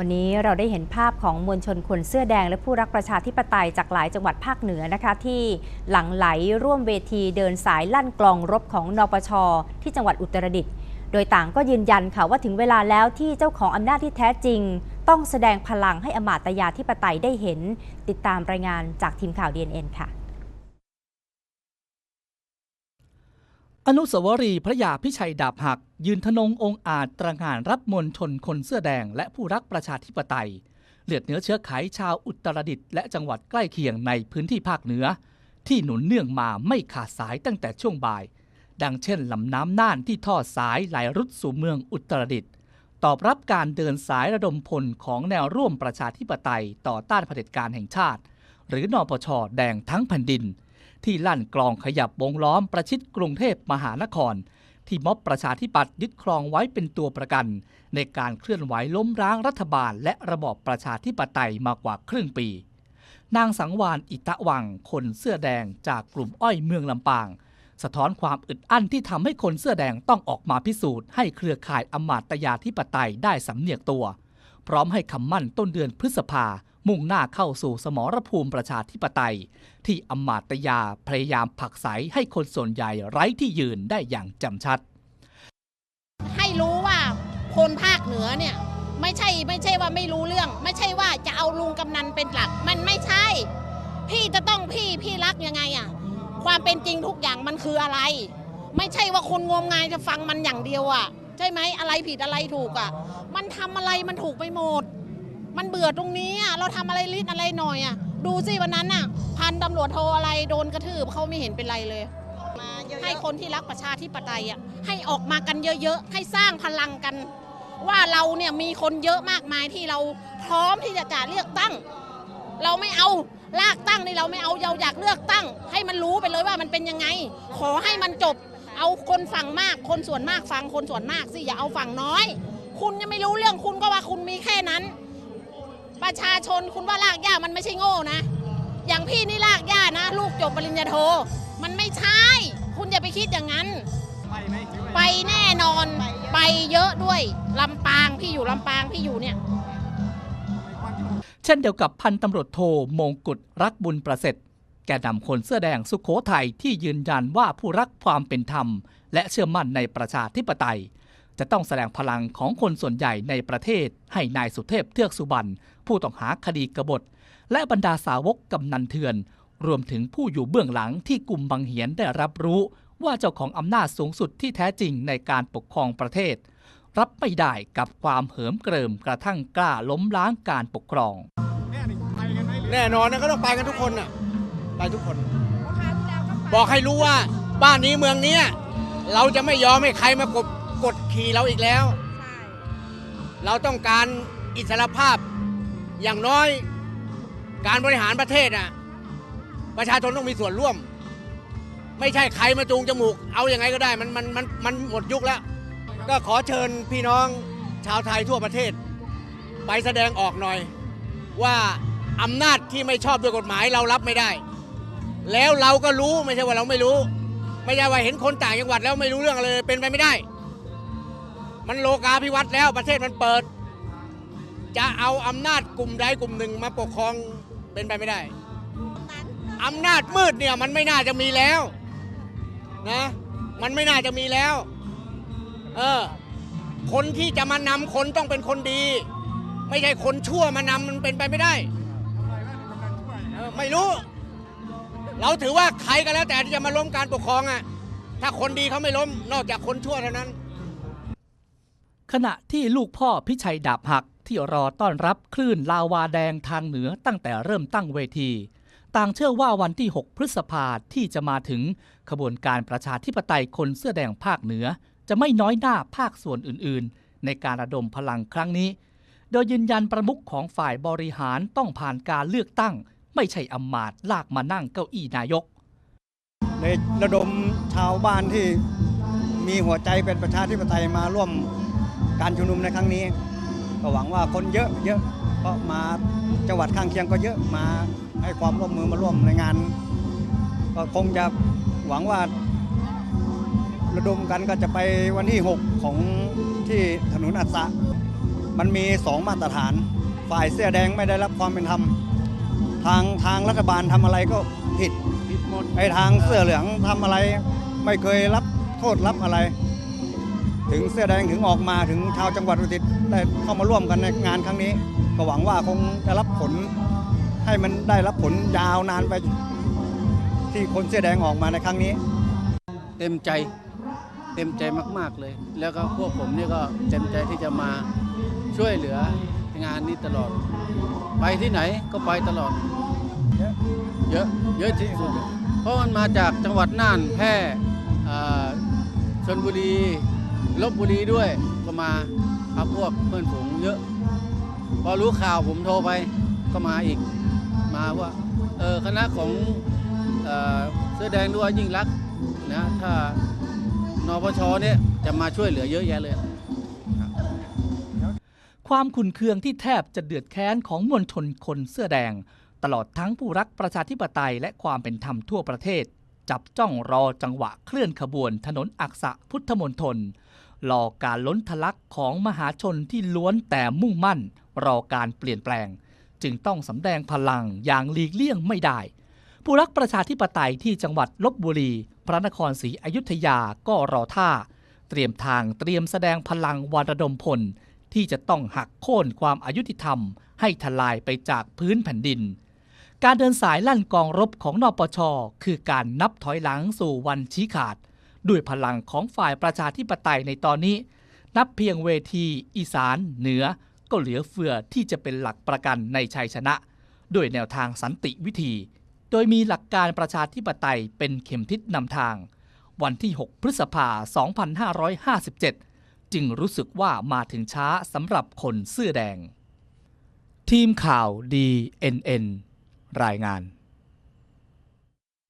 วันนี้เราได้เห็นภาพของมวลชนคนเสื้อแดง และผู้รักประชาธิปไตยจากหลายจังหวัดภาคเหนือนะคะ ที่หลั่งไหลร่วมเวทีเดินสายลั่นกลองรบของนปช ที่จังหวัดอุตรดิตถ์โดยต่างก็ยืนยันค่ะว่าถึงเวลาแล้วที่เจ้าของอำนาจที่แท้จริง ต้องแสดงพลังให้อมาตยาธิปไตยได้เห็น ติดตามรายงานจากทีมข่าว DNN ค่ะ อนุสาวรีย์พระยาพิชัยดาบหัก ยืนทนงองค์อาจตระหง่านรับมวลชนคนเสื้อแดงและผู้รักประชาธิปไตยเลือดเนื้อเชื้อไขชาวอุตรดิตถ์และจังหวัดใกล้เคียงในพื้นที่ภาคเหนือ ที่หนุนเนื่องมาไม่ขาดสายตั้งแต่ช่วงบ่าย ดังเช่นลำน้ำน่านที่ทอดสายไหลรุดสู่เมืองอุตรดิตถ์ตอบรับการเดินสายระดมพลของแนวร่วมประชาธิปไตยต่อต้านเผด็จการแห่งชาติ หรือนอปชแดงทั้งแผ่นดิน ที่ลั่นกลองขยับวงล้อมประชิดกรุงเทพมหานคร ที่ม็อบประชาธิปัตย์ยึดครองไว้เป็นตัวประกัน ในการเคลื่อนไหวล้มร้างรัฐบาล และระบอบประชาธิปไตยมากว่าครึ่งปี นางสังวานอิตะวัง คนเสื้อแดงจากกลุ่มอ้อยเมืองลำปาง สะท้อนความอึดอั้นที่ทำให้คนเสื้อแดงต้องออกมาพิสูจน์ให้เครือข่ายอมาตยาธิปไตยได้สำเนียกตัว พร้อมให้คำมั่นต้นเดือนพฤษภา มุ่งหน้าเข้าสู่สมรภูมิประชาธิปไตย ที่อมาตยาพยายามผลักไสให้คนส่วนใหญ่ไร้ที่ยืนได้อย่างจำชัด ให้รู้ว่าคนภาคเหนือเนี่ยไม่ใช่ไม่ใช่ว่าไม่รู้เรื่อง ไม่ใช่ว่าจะเอาลุงกำนันเป็นหลัก มันไม่ใช่ พี่จะต้องพี่พี่รักยังไงอะความเป็นจริงทุกอย่างมันคืออะไร ไม่ใช่ว่าคนงมงายจะฟังมันอย่างเดียวอะใช่ไหมอะไรผิดอะไรถูกอะมันทำอะไรมันถูกไปหมด มันเบื่อตรงนี้อะเราทำอะไรลิดอะไรหน่อยอะดูสิวันนั้นอะพันตำรวจโทอะไรโดนกระทืบเขาไม่เห็นเป็นไรเลยให้คนที่รักประชาธิปไตยอะให้ออกมากันเยอะๆ ให้สร้างพลังกัน ว่าเราเนี่ยมีคนเยอะมากมายที่เราพร้อมที่จะจะเลือกตั้ง เราไม่เอาลากตั้งนี่เราไม่เอาเราอยากเลือกตั้ง ให้มันรู้ไปเลยว่ามันเป็นยังไง ขอให้มันจบ เอาคนฝั่งมาก คนส่วนมากฟังคนส่วนมากสิอย่าเอาฝั่งน้อย คุณยังไม่รู้เรื่องคุณก็ว่าคุณมีแค่นั้น ประชาชนคุณว่าลากย่ามันไม่ใช่โง่นะ อย่างพี่นี่ลากย่านะ ลูกจบปริญญาโท มันไม่ใช่ คุณอย่าไปคิดอย่างนั้นไปแน่นอน ไปเยอะด้วยลำปางพี่อยู่ลำปางพี่อยู่เนี่ย เช่นเดียวกับพันตำรวจโทมงกุฎรักบุญประเสริฐแกนนำคนเสื้อแดงสุขโขทัยที่ยืนยันว่าผู้รักความเป็นธรรม และเชื่อมั่นในประชาธิปไตย จะต้องแสดงพลังของคนส่วนใหญ่ในประเทศ ให้นายสุเทพเทือกสุบรรณผู้ต้องหาคดีกบฏ และบรรดาสาวกกำนันเถื่อน รวมถึงผู้อยู่เบื้องหลังที่กลุ่มบางเหียนได้รับรู้ว่าเจ้าของอำนาจสูงสุดที่แท้จริงในการปกครองประเทศ รับไม่ได้กับความเหิมเกริมกระทั่งกล้าล้มล้างการปกครอง แน่นอนนะก็ต้องไปกันทุกคนน่ะไปทุกคน บอกให้รู้ว่าบ้านนี้เมืองเนี้ยเราจะไม่ยอมให้ใครมากด กดขี่เราอีกแล้วเราต้องการอิสรภาพอย่างน้อยการบริหารประเทศอะประชาชนต้องมีส่วนร่วม ไม่ใช่ใครมาจูงจมูก เอาอยัางไงก็ได้มันมันมันมันหมดยุคแล้ว ก็ขอเชิญพี่น้องชาวไทยทั่วประเทศ ไปแสดงออกหน่อย ว่าอำนาจที่ไม่ชอบด้วยกฎหมายเรารับไม่ได้ แล้วเราก็รู้ไม่ใช่ว่าเราไม่รู้ ไม่ใช่ว่าเห็นคนต่างจังหวัดแล้วไม่รู้เรื่องอะไรเลยเป็นไปไม่ได้ มันโลกาภิวัตน์แล้วประเทศมันเปิด จะเอาอำนาจกลุ่มใดกลุ่มหนึ่งมาปกครองเป็นไปไม่ได้อำนาจมืดเนี่ยมันไม่น่าจะมีแล้วนะมันไม่น่าจะมีแล้ว เออ คนที่จะมานำคนต้องเป็นคนดี ไม่ใช่คนชั่วมานำมันเป็นไปไม่ได้เออไม่รู้ เราถือว่าใครก็แล้วแต่ที่จะมาล้มการปกครองอะถ้าคนดีเขาไม่ล้ม นอกจากคนชั่วเท่านั้น ขณะที่ลูกพ่อพิชัยดาบหักที่รอต้อนรับคลื่นลาวาแดงทางเหนือตั้งแต่เริ่มตั้งเวที ต่างเชื่อว่าวันที่ 6 พฤษภาที่จะมาถึง ขบวนการประชาธิปไตยคนเสื้อแดงภาคเหนือ จะไม่น้อยหน้าภาคส่วนอื่นๆ ในการระดมพลังครั้งนี้ โดยยืนยันประมุขของฝ่ายบริหารต้องผ่านการเลือกตั้ง ไม่ใช่อำมาตย์ลากมานั่งเก้าอี้นายก ในระดมชาวบ้านที่มีหัวใจเป็นประชาธิปไตยมาร่วม การชุมนุมในครั้งนี้ ก็หวังว่าคนเยอะเยอะเพราะมาจังหวัดข้างเคียงก็เยอะมาให้ความร่วมมือมาร่วมในงาน ก็คงจะหวังว่าระดมกันก็จะไปวันที่ 6 ของที่ถนนอัศะมันมีสองมาตรฐาน ฝ่ายเสื้อแดงไม่ได้รับความเป็นธรรม ทางทางรัฐบาลทำอะไรก็ผิดผิดหมดไอ้ทางเสื้อเหลืองทำอะไร ไม่เคยรับโทษรับอะไร ถึงเสื้อแดงถึงออกมาถึงชาวจังหวัดอุตรดิตถ์ได้เข้ามาร่วมกันในงานครั้งนี้ ก็หวังว่าคงจะรับผลให้มันได้รับผลยาวนานไป ที่คนเสื้อแดงออกมาในครั้งนี้ เต็มใจเต็มใจมากๆเลย แล้วก็พวกผมนี่ก็เต็มใจที่จะมาช่วยเหลืองานนี้ตลอด ไปที่ไหนก็ไปตลอด เยอะเยอะที่สุดเพราะมันมาจากจังหวัดน่านแพร่ชนบุรี ลบบุรีด้วยก็มาพักพวกเพื่อนฝูงเยอะ พอรู้ข่าวผมโทรไปก็มาอีก มาว่าเออคณะของเออเสื้อแดงด้วยยิ่งรักนะถ้านปชเนี่ยจะมาช่วยเหลือเยอะแยะเลย ความขุนเคืองที่แทบจะเดือดแค้นของมวลชนคนเสื้อแดง ตลอดทั้งผู้รักประชาธิปไตยและความเป็นธรรมทั่วประเทศ จับจ้องรอจังหวะเคลื่อนขบวนถนนอักษะพุทธมณฑล รอการล้นทะลักของมหาชนที่ล้วนแต่มุ่งมั่น รอการเปลี่ยนแปลง จึงต้องสำแดงพลังอย่างหลีกเลี่ยงไม่ได้ ผู้รักประชาธิปไตยที่จังหวัดลบบุรี พระนครศรีอยุธยาก็รอท่า เตรียมทางเตรียมแสดงพลังวันระดมพล ที่จะต้องหักโค่นความอายุติธรรม ให้ทลายไปจากพื้นแผ่นดินการเดินสายลั่นกองรบของนปช คือการนับถอยหลังสู่วันชี้ขาด ด้วยพลังของฝ่ายประชาธิปไตยในตอนนี้ นับเพียงเวที อีสาน เหนือ ก็เหลือเฟือที่จะเป็นหลักประกันในชัยชนะ ด้วยแนวทางสันติวิธี โดยมีหลักการประชาธิปไตยเป็นเข็มทิศนำทาง วันที่ 6 พฤษภา 2557 จึงรู้สึกว่ามาถึงช้าสำหรับคนเสื้อแดง ทีมข่าว DNN รายงาน